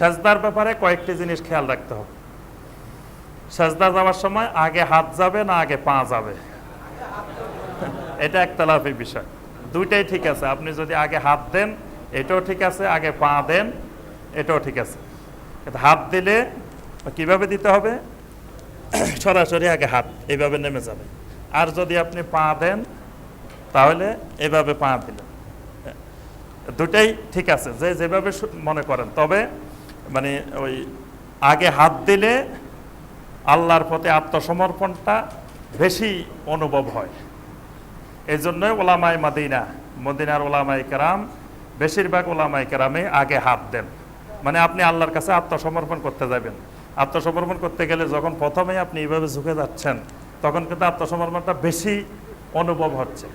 সেজদার ব্যাপারে কয়েকটি জিনিস খেয়াল রাখতে হবে। সেজদা যাওয়ার সময় আগে হাত যাবে না আগে পা যাবে। এটা একতলাফি বিষয়। দুইটাই ঠিক আছে। আপনি যদি আগে হাত দেন, এটাও ঠিক আছে। আগে পা দেন, এটাও ঠিক আছে। হাত দিলে কীভাবে দিতে হবে? সরাসরি আগে হাত এইভাবে নেমে যাবে। আর যদি আপনি পা দেন, তাহলে এভাবে পা দিলেন। দুটাই ঠিক আছে। যে যেভাবে মনে করেন। তবে মানে ওই আগে হাত দিলে আল্লাহর প্রতি আত্মসমর্পণটা বেশি অনুভব হয়। এই জন্যই ওলামাই মাদিনা, মদিনার ওলামাই কেরাম, বেশিরভাগ ওলামাই কেরামে আগে হাত দেন। মানে আপনি আল্লাহর কাছে আত্মসমর্পণ করতে যাবেন। আত্মসমর্পণ করতে গেলে যখন প্রথমেই আপনি এইভাবে ঝুঁকে যাচ্ছেন, তখন কিন্তু আত্মসমর্পণটা বেশি অনুভব হচ্ছে।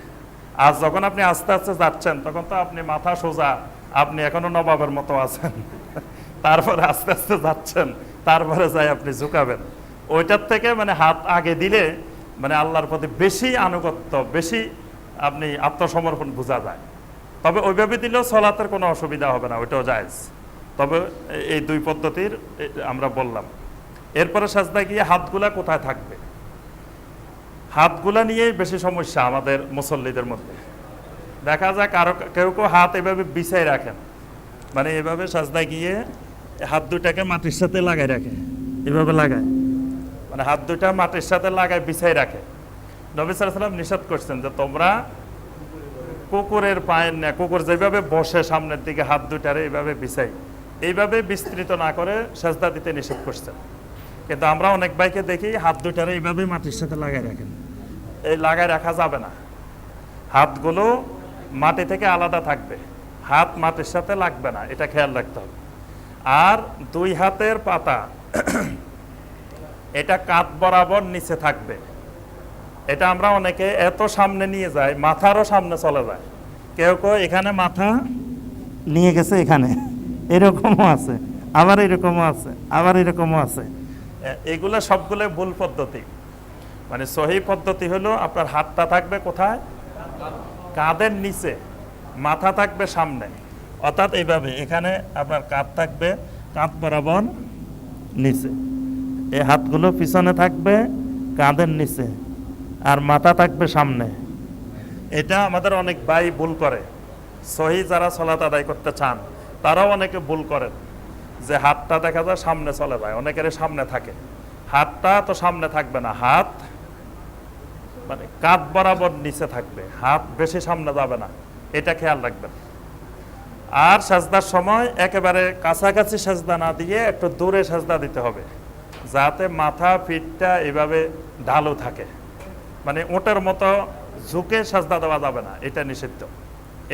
আর যখন আপনি আস্তে আস্তে যাচ্ছেন, তখন তো আপনি মাথা সোজা, আপনি এখনও নবাবের মতো আছেন। তারপরে আস্তে আস্তে যাচ্ছেন, তারপরে যাই আপনি ঝুঁকাবেন। ওইটার থেকে মানে হাত আগে দিলে মানে আল্লাহর প্রতি বেশি আনুগত্য, বেশি আপনি আত্মসমর্পণ বোঝা যায়। তবে ওইভাবে দিলেও সলাতের কোনো অসুবিধা হবে না, ওইটাও জায়েজ। তবে এই দুই পদ্ধতির আমরা বললাম। এরপরে সাজদায় গিয়ে হাতগুলা কোথায় থাকবে? হাতগুলা নিয়েই বেশি সমস্যা আমাদের মুসল্লিদের মধ্যে। দেখা যায় কারও কেউ কেউ হাত এভাবে বিছাই রাখেন। মানে এভাবে সাজদায় গিয়ে হাত দুটাকে মাটির সাথে লাগাই রাখে। এভাবে লাগায়। মানে হাত দুটা মাটির সাথে লাগায় বিছাই রাখে। নবী সাল্লাম নিষেধ করছেন যে তোমরা কুকুরের পায়ের না কুকুর যেভাবে বসে সামনের দিকে হাত দুটারে এইভাবে বিছাই এইভাবে বিস্তৃত না করে সেজদা দিতে নিষেধ করছেন। কিন্তু আমরা অনেক বাইকে দেখি হাত দুটারে এইভাবে মাটির সাথে লাগাই রাখেন। এই লাগাই রাখা যাবে না। হাতগুলো মাটি থেকে আলাদা থাকবে। হাত মাটির সাথে লাগবে না। এটা খেয়াল রাখতে হবে। আর দুই হাতের পাতা। এটা কাত বরাবর নিচে থাকবে। এটা আমরা অনেকে এত সামনে নিয়ে যাই, মাথারও সামনে চলে যায়। কেউ কেউ এখানে মাথা নিয়ে গেছে এখানে। এরকমও আছে, আবার এরকমও আছে, আবার এরকমও আছে। এগুলো সবগুলো ভুল পদ্ধতি। মানে সহি পদ্ধতি হলো আপনার হাতটা থাকবে কোথায়? কাঁধের নিচে, মাথা থাকবে সামনে। অর্থাৎ এইভাবে এখানে আপনার কাঁধ থাকবে, কাঁধ বরাবর নিচে। এই হাতগুলো পিছনে থাকবে, কাঁধের নিচে। আর মাথা থাকবে সামনে। এটা আমাদের অনেক ভাই ভুল করে। সহি যারা সলাত আদায় করতে চান, তারাও অনেকে ভুল করেন। যে হাতটা দেখা যায় সামনে চলে যায় অনেকের সামনে থাকে। হাতটা তো সামনে থাকবে না, হাত মানে কাঁধ বরাবর নিচে থাকবে। হাত বেশি সামনে যাবে না, এটা খেয়াল রাখবেন। আর সাজদার সময় একেবারে কাছাকাছি সাজদা না দিয়ে একটু দূরে সাজদা দিতে হবে, যাতে মাথা, পিঠটা এভাবে ঢালু থাকে। মানে ওটার মতো ঝুঁকে সাজদা দেওয়া যাবে না, এটা নিষিদ্ধ।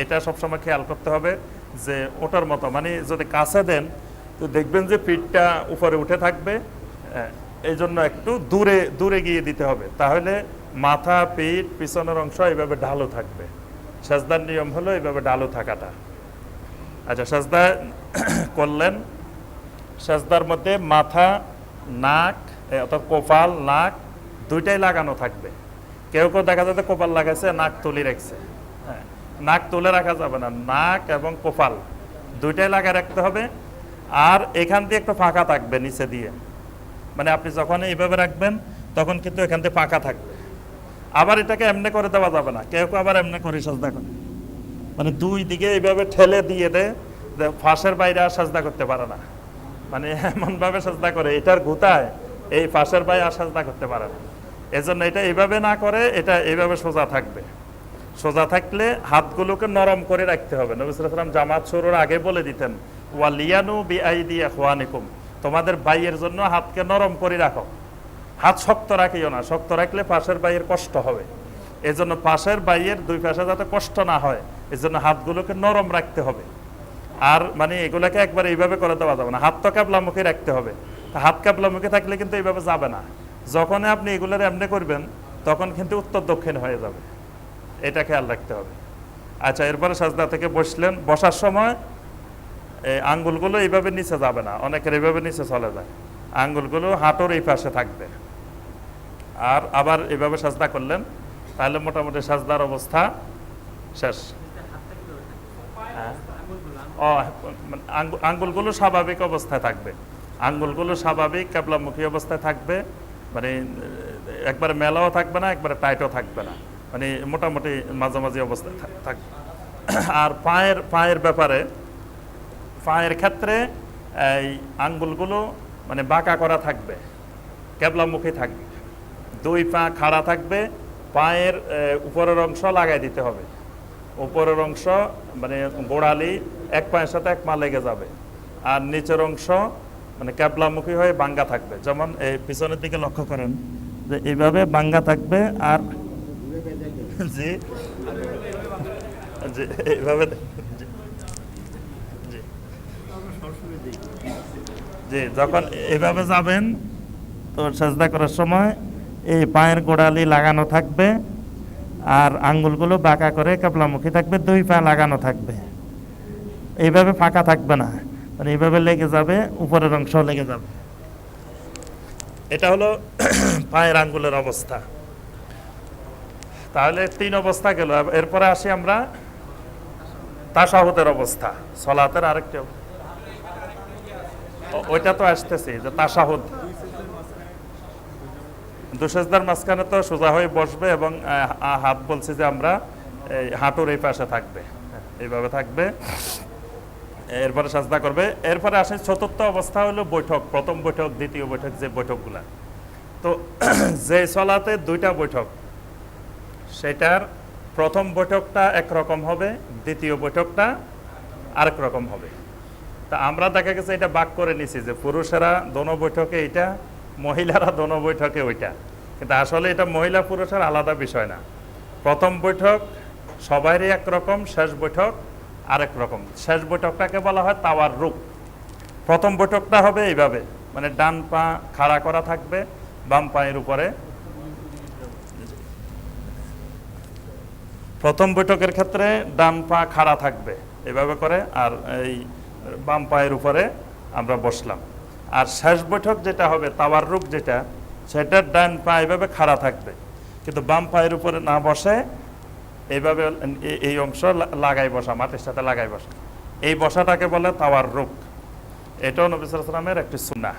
এটা সবসময় খেয়াল করতে হবে যে ওটার মতো মানে যদি কাছে দেন, তো দেখবেন যে পিঠটা উপরে উঠে থাকবে এই জন্য একটু দূরে দূরে গিয়ে দিতে হবে। তাহলে মাথা, পিঠ, পিছনের অংশ এইভাবে ঢালু থাকবে। সাজদার নিয়ম হলো এইভাবে ঢালু থাকাটা। আচ্ছা সাজদা করলেন। সাজদার মধ্যে মাথা নাক অর্থাৎ কপাল নাক দুইটাই লাগানো থাকবে। কেউ কেউ দেখা যাচ্ছে কপাল লাগাইছে নাক তুলে রাখছে। হ্যাঁ, নাক তুলে রাখা যাবে না। নাক এবং কপাল দুইটাই লাগায় রাখতে হবে। আর এখান দিয়ে একটু ফাঁকা থাকবে নিচে দিয়ে। মানে আপনি যখন এইভাবে রাখবেন তখন কিন্তু এখান থেকে ফাঁকা থাকবে। আবার এটাকে এমনি করে দেওয়া যাবে না। কেউ কেউ আবার এমনি করে সাজদা করে। মানে দুই দিকে এইভাবে ঠেলে দিয়ে দেয় ফাঁসের বাইরে আর সাজদা করতে পারে না। মানে এমনভাবে সাজদা করে, এটার গুতায় এই ফাঁসের বাইরে আর সাজদা করতে পারে না। এজন্য এটা এইভাবে না করে, এটা এইভাবে সোজা থাকবে। সোজা থাকলে হাতগুলোকে নরম করে রাখতে হবে। নবী সাল্লাল্লাহু জামাত শুরুর আগে বলে দিতেন, ওয়ালিয়ানু বিআইদি ইখওয়ানিকুম। তোমাদের বাইয়ের জন্য হাতকে নরম করে রাখো। হাত শক্ত রাখিও না, শক্ত রাখলে পাশের বাইয়ের কষ্ট হবে। এজন্য পাশের বাইয়ের দুই পাশে যাতে কষ্ট না হয়। এই জন্য হাতগুলোকে নরম রাখতে হবে। আর মানে এগুলোকে একবার এইভাবে করে দেওয়া যাবে না। হাত তো ক্যাবলামুখী রাখতে হবে। হাত ক্যাবলামুখী থাকলে কিন্তু এইভাবে যাবে না। যখনই আপনি এগুলোর এমনি করবেন, তখন কিন্তু উত্তর দক্ষিণ হয়ে যাবে। এটা খেয়াল রাখতে হবে। আচ্ছা এরপরে সাজদা থেকে বসলেন। বসার সময় এই আঙ্গুলগুলো এইভাবে নিচে যাবে না। অনেকের এইভাবে নিচে চলে যায়। আঙ্গুলগুলো হাঁটুর এই পাশে থাকবে। আর আবার এভাবে সাজদা করলেন, তাহলে মোটামুটি সাজদার অবস্থা শেষ। ও মানে আঙ্গু- আঙ্গুলগুলো স্বাভাবিক অবস্থায় থাকবে। আঙ্গুলগুলো স্বাভাবিক, ক্যাবলামুখী অবস্থায় থাকবে। মানে একবারে মেলাও থাকবে না, একবারে টাইটও থাকবে না। মানে মোটামুটি মাঝামাঝি অবস্থায় থাক- থাকবে আর পায়ের পায়ের ব্যাপারে, পায়ের ক্ষেত্রে এই আঙ্গুলগুলো মানে বাঁকা করা থাকবে, ক্যাবলামুখী থাকবে। দুই পা খাড়া থাকবে, পায়ের উপরের অংশ লাগাই দিতে হবে। উপরের অংশ মানে গোড়ালি, এক পায়ের সাথে এক পা লেগে যাবে। আর নিচের অংশ মানে ক্যাবলামুখী হয়ে বাঙ্গা থাকবে। যেমন এই পিছনের দিকে লক্ষ্য করেন, যে এইভাবে বাঙ্গা থাকবে আর জি জি, এইভাবে জি, যখন এইভাবে যাবেন, তো সাজদা করার সময় এই পায়ের গোড়ালি লাগানো থাকবে। আর আঙ্গুলগুলো বাঁকা করে কাপলামুখী থাকবে, দুই পা লাগানো থাকবে। এইভাবে ফাঁকা থাকবে না। মানে এইভাবে লেগে যাবে, উপরের অংশ লেগে যাবে। এটা হলো পায়ের আঙ্গুলের অবস্থা। তাহলে তিন অবস্থা গেল। এরপরে আসি আমরা তাসাহুদের অবস্থা। সলাতের আরেকটি। ওইটা তো আসতেছি, যে তাসাহুদ। দুশেজদার মাঝখানে তো সোজা হয়ে বসবে এবং হাত বলছে যে আমরা হাঁটুর এই পাশে থাকবে। এইভাবে থাকবে। এরপরে সাজদা করবে। এরপরে আসে চতুর্থ অবস্থা হলো বৈঠক, প্রথম বৈঠক, দ্বিতীয় বৈঠক, যে বৈঠকগুলা। তো যে চলাতে দুইটা বৈঠক, সেটার প্রথম বৈঠকটা একরকম হবে, দ্বিতীয় বৈঠকটা আরেক রকম হবে। তা আমরা দেখা গেছে এটা বাক করে নিছি যে পুরুষেরা দোনো বৈঠকে এটা মহিলারা দোনো বৈঠকে ওইটা। কিন্তু আসলে এটা মহিলা পুরুষের আলাদা বিষয় না। প্রথম বৈঠক সবারই একরকম, শেষ বৈঠক আরেক রকম। শেষ বৈঠকটাকে বলা হয় তাওয়ার রূপ। প্রথম বৈঠকটা হবে এইভাবে মানে ডান পা খাড়া করা থাকবে, বাম পায়ের উপরে। প্রথম বৈঠকের ক্ষেত্রে ডান পা খাড়া থাকবে, এভাবে করে, আর এই বাম পায়ের উপরে আমরা বসলাম। আর শেষ বৈঠক যেটা হবে, তাওয়ার রূপ যেটা, সেটার ডান পা এভাবে খাড়া থাকবে। কিন্তু বাম পায়ের উপরে না বসে এইভাবে এই অংশ লাগাই বসা, মাটির সাথে লাগাই বসা। এই বসাটাকে বলে তাওয়ার রূপ। এটাও নবিসামের একটি সুনা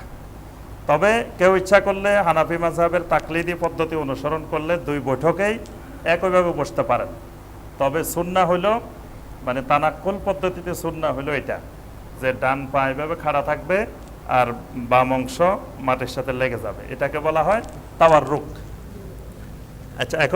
তবে কেউ ইচ্ছা করলে হানাফি মাঝহাবের তাকলিদি পদ্ধতি অনুসরণ করলে দুই বৈঠকেই একইভাবে বসতে পারেন। তবে সুন্না হইল মানে তানাক্কুল পদ্ধতিতে সুন্না হইল এটা, যে ডান পা এভাবে খাড়া থাকবে আর বাম অংশ মাটির সাথে লেগে যাবে। এটাকে বলা হয় তাওয়ার রুক আচ্ছা এখন